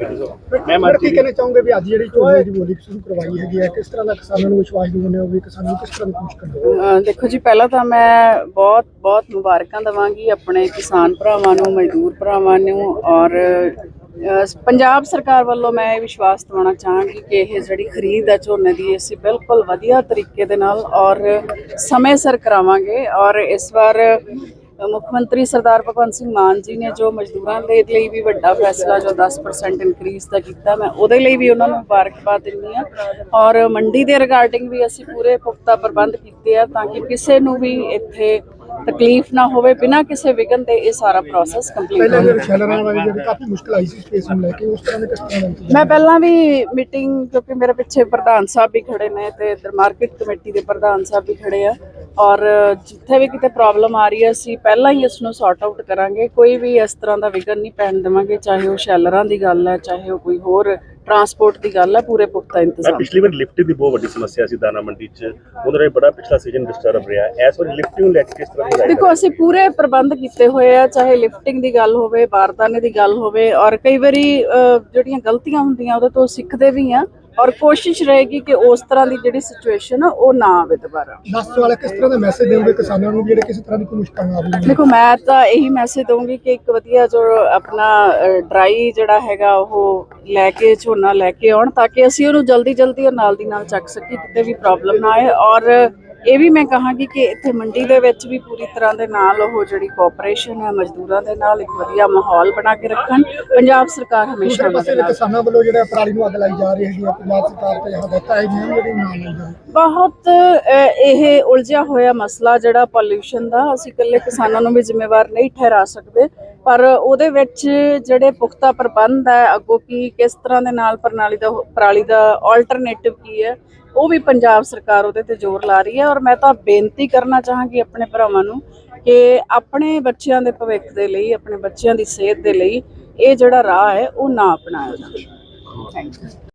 ਮੈਂ ਅੱਜ ਕੀ ਕਹਿਣਾ ਚਾਹੋਗੇ ਵੀ ਅੱਜ ਜਿਹੜੀ ਝੋਨੇ ਦੀ ਬੋਲੀ ਸ਼ੁਰੂ ਕਰਵਾਈ ਹੈਗੀ ਹੈ ਕਿਸ ਤਰ੍ਹਾਂ ਦਾ ਕਿਸਾਨਾਂ ਨੂੰ ਵਿਸ਼ਵਾਸ ਦਿਵਾਉਂਦੇ ਹੋ ਵੀ ਕਿਸਾਨ ਨੂੰ ਕਿਸ ਤਰ੍ਹਾਂ ਦੀ ਕੋਸ਼ਿਸ਼ ਕਰਦੇ ਦੇਖੋ ਜੀ ਪਹਿਲਾਂ ਤਾਂ ਮੈਂ ਬਹੁਤ ਬਹੁਤ ਮੁਬਾਰਕਾਂ ਦਵਾਂਗੀ ਆਪਣੇ ਕਿਸਾਨ ਭਰਾਵਾਂ ਨੂੰ ਮਜ਼ਦੂਰ ਭਰਾਵਾਂ ਨੂੰ ਔਰ ਪੰਜਾਬ ਸਰਕਾਰ ਵੱਲੋਂ ਮੈਂ ਇਹ ਵਿਸ਼ਵਾਸ ਦਿਵਾਉਣਾ ਚਾਹਾਂਗੀ ਕਿ ਇਹ ਜਿਹੜੀ ਖਰੀਦ ਹੈ ਝੋਨੇ ਦੀ ਅਸੀਂ ਬਿਲਕੁਲ ਵਧੀਆ ਤਰੀਕੇ ਦੇ ਨਾਲ ਔਰ ਸਮੇਂ ਸਿਰ ਕਰਾਵਾਂਗੇ ਔਰ ਇਸ ਵਾਰ ਮੁੱਖ ਮੰਤਰੀ ਸਰਦਾਰ ਭਗਵੰਤ ਸਿੰਘ ਮਾਨ ਜੀ ਨੇ ਜੋ ਮਜ਼ਦੂਰਾਂ ਦੇ ਲਈ ਵੀ ਵੱਡਾ ਫੈਸਲਾ ਜੋ 10% ਇਨਕਰੀਜ਼ ਦਾ ਕੀਤਾ ਮੈਂ ਉਹਦੇ ਲਈ ਵੀ ਉਹਨਾਂ ਨੂੰ ਮੁਬਾਰਕਬਾਦ ਦਿੰਦੀ ਆ ਔਰ ਮੰਡੀ ਦੇ ਰਿਗਾਰਡਿੰਗ ਵੀ ਅਸੀਂ ਪੂਰੇ ਪੁਖਤਾ ਪ੍ਰਬੰਧ ਕੀਤੇ ਆ ਤਾਂ ਕਿ ਕਿਸੇ ਨੂੰ ਵੀ ਇੱਥੇ ਤਕਲੀਫ ਨਾ ਹੋਵੇ ਬਿਨਾਂ ਕਿਸੇ ਵਿਘਨ ਦੇ ਇਹ ਸਾਰਾ ਪ੍ਰੋਸੈਸ ਕੰਪਲੀਟ ਪਹਿਲਾਂ ਹੋ ਜਿਹੜੇ ਸ਼ੈਲਰਾਂ ਵਾਲੀ ਜਿਹੜੀ ਕਾਫੀ ਮੁਸ਼ਕਲ ਆਈ ਸੀ ਸਪੇਸ ਨੂੰ ਲੈ ਕੇ ਉਸ ਤਰ੍ਹਾਂ ਦੇ ਕਿਸ ਤਰ੍ਹਾਂ ਦਾ ਇੰਤਜ਼ਾਮ? ਮੈਂ ਪਹਿਲਾਂ ਵੀ ਮੀਟਿੰਗ ਕਿਉਂਕਿ ਮੇਰੇ ਪਿੱਛੇ ਪ੍ਰਧਾਨ ਸਾਹਿਬ ਵੀ ਖੜੇ ਨੇ ਤੇ ਮਾਰਕੀਟ ਕਮੇਟੀ ਦੇ ਪ੍ਰਧਾਨ ਸਾਹਿਬ ਵੀ ਖੜੇ ਆ। ਔਰ ਜਿੱਥੇ ਵੀ ਕਿਤੇ ਪ੍ਰੋਬਲਮ ਆ ਰਹੀ ਹੈ ਅਸੀਂ ਪਹਿਲਾਂ ਹੀ ਇਸ ਨੂੰ ਸੌਰਟ ਆਊਟ ਕਰਾਂਗੇ। ਕੋਈ ਵੀ ਇਸ ਤਰ੍ਹਾਂ ਦਾ ਵਿਘਨ ਨਹੀਂ ਪੈਣ ਦੇਵਾਂਗੇ ਚਾਹੇ ਉਹ ਸ਼ੈਲਰਾਂ ਦੀ ਗੱਲ ਹੈ ਚਾਹੇ ਉਹ ਕੋਈ ਹੋਰ ਟਰਾਂਸਪੋਰਟ ਦੀ ਗੱਲ ਹੈ ਪੂਰੇ ਪੁਖਤਾ ਇੰਤਜ਼ਾਮ। ਪਿਛਲੀ ਵਾਰ ਲਿਫਟ ਦੀ ਬਹੁਤ ਵੱਡੀ ਸਮੱਸਿਆ ਸੀ ਦਾਣਾ ਮੰਡੀ 'ਚ। ਉਹਦੇ ਨਾਲ ਬੜਾ ਪਿਛਲਾ ਸੀਜ਼ਨ ਡਿਸਟਰਬ ਰਿਹਾ ਇਸ ਵਾਰ ਲਿਫਟ ਨੂੰ ਲੈ ਕੇ ਕਿਸ ਤਰ੍ਹਾਂ ਦੀ ਦੇਖੋ ਅਸੀਂ ਪੂਰੇ ਪ੍ਰਬੰਧ ਕੀਤੇ ਹੋਏ ਆ ਚਾਹੇ ਲਿਫਟਿੰਗ ਦੀ ਗੱਲ ਹੋਵੇ ਬਾਰਦਾਨੇ ਦੀ ਗੱਲ ਹੋਵੇ ਔਰ ਕਈ ਵਾਰੀ ਜਿਹੜੀਆਂ ਗਲਤੀਆਂ ਹੁੰਦੀਆਂ ਉਹਦੇ ਤੋਂ ਸਿੱਖਦੇ ਵੀ ਆ ਔਰ ਕੋਸ਼ਿਸ਼ ਰਹੇਗੀ ਕਿ ਉਸ ਤਰ੍ਹਾਂ ਦੀ ਜਿਹੜੀ ਸਿਚੁਏਸ਼ਨ ਆ ਉਹ ਨਾ ਆਵੇ ਦੁਬਾਰਾ। ਦੱਸ ਵਾਲਾ ਕਿਸ ਤਰ੍ਹਾਂ ਦਾ ਮੈਸੇਜ ਦੇਵੋਗੇ ਕਿਸਾਨਾਂ ਨੂੰ ਜਿਹੜੇ ਕਿਸੇ ਤਰ੍ਹਾਂ ਦੀ ਕੋਈ ਮੁਸ਼ਕਲ ਨਾ ਆਵੇ? ਦੇਖੋ ਮੈਂ ਤਾਂ ਇਹੀ ਮੈਸੇਜ ਦਊਂਗੀ ਕਿ ਇੱਕ ਵਧੀਆ ਜੋ ਆਪਣਾ ਡਰਾਈ ਜਿਹੜਾ ਹੈਗਾ ਉਹ ਲੈ ਕੇ ਝੋਨਾ ਲੈ ਕੇ ਆਉਣ ਤਾਂ ਕਿ ਅਸੀਂ ਉਹਨੂੰ ਜਲਦੀ ਜਲਦੀ ਔਰ ਨਾਲ ਦੀ ਨਾਲ ਚੱਕ ਸਕੀਏ ਕਿਤੇ ਵੀ ਪ੍ਰੋਬਲਮ ਨਾ ਆਏ। ਔਰ ਇਹ ਵੀ ਮੈਂ ਕਹਾਂਗੀ ਕਿ ਇੱਥੇ ਮੰਡੀ ਦੇ ਵਿੱਚ ਵੀ ਪੂਰੀ ਤਰ੍ਹਾਂ ਦੇ ਨਾਲ ਉਹ ਜਿਹੜੀ ਕੋਆਪਰੇਸ਼ਨ ਹੈ ਮਜ਼ਦੂਰਾਂ ਦੇ ਨਾਲ ਇੱਕ ਵਧੀਆ ਮਾਹੌਲ ਬਣਾ ਕੇ ਰੱਖਣ। ਪੰਜਾਬ ਸਰਕਾਰ ਹਮੇਸ਼ਾ ਦੂਸਰੇ ਉਹਨਾਂ ਪਾਸੇ ਦੇ ਨਾਲ ਕਿਸਾਨਾਂ ਵੱਲੋਂ ਜਿਹੜਾ ਪਰਾਲੀ ਨੂੰ ਅੱਗ ਲਾਈ ਜਾ ਰਹੀ ਹੈ ਪੰਜਾਬ ਸਰਕਾਰ ਤੇ ਹਦਾਇਤਾਂ ਵੀ ਜਿਹੜੀ ਨਾ ਬਹੁਤ ਇਹ ਉਲਝਿਆ ਹੋਇਆ ਮਸਲਾ ਜਿਹੜਾ ਪੋਲਿਊਸ਼ਨ ਦਾ ਅਸੀਂ ਇਕੱਲੇ ਕਿਸਾਨਾਂ ਨੂੰ ਵੀ ਜ਼ਿੰਮੇਵਾਰ ਨਹੀਂ ਠਹਿਰਾ ਸਕਦੇ। ਪਰ ਉਹਦੇ ਵਿੱਚ ਜਿਹੜੇ ਪੁਖਤਾ ਪ੍ਰਬੰਧ ਹੈ, ਅੱਗੋਂ ਕੀ ਕਿਸ ਤਰ੍ਹਾਂ ਦੇ ਨਾਲ ਪ੍ਰਣਾਲੀ ਦਾ ਪਰਾਲੀ ਦਾ ਆਲਟਰਨੇਟਿਵ ਕੀ ਹੈ, ਉਹ ਵੀ ਪੰਜਾਬ ਸਰਕਾਰ ਉਹਦੇ ਤੇ ਜ਼ੋਰ ਲਾ ਰਹੀ ਹੈ ਔਰ ਮੈਂ ਤਾਂ ਬੇਨਤੀ ਕਰਨਾ ਚਾਹਾਂਗੀ ਆਪਣੇ ਭਰਾਵਾਂ ਨੂੰ ਕਿ ਆਪਣੇ ਬੱਚਿਆਂ ਦੇ ਭਵਿੱਖ ਦੇ ਲਈ, ਆਪਣੇ ਬੱਚਿਆਂ ਦੀ ਸਿਹਤ ਦੇ ਲਈ ਇਹ ਜਿਹੜਾ ਰਾਹ ਹੈ, ਉਹ ਨਾ ਅਪਣਾਇਆ ਜਾਵੇ। Thank you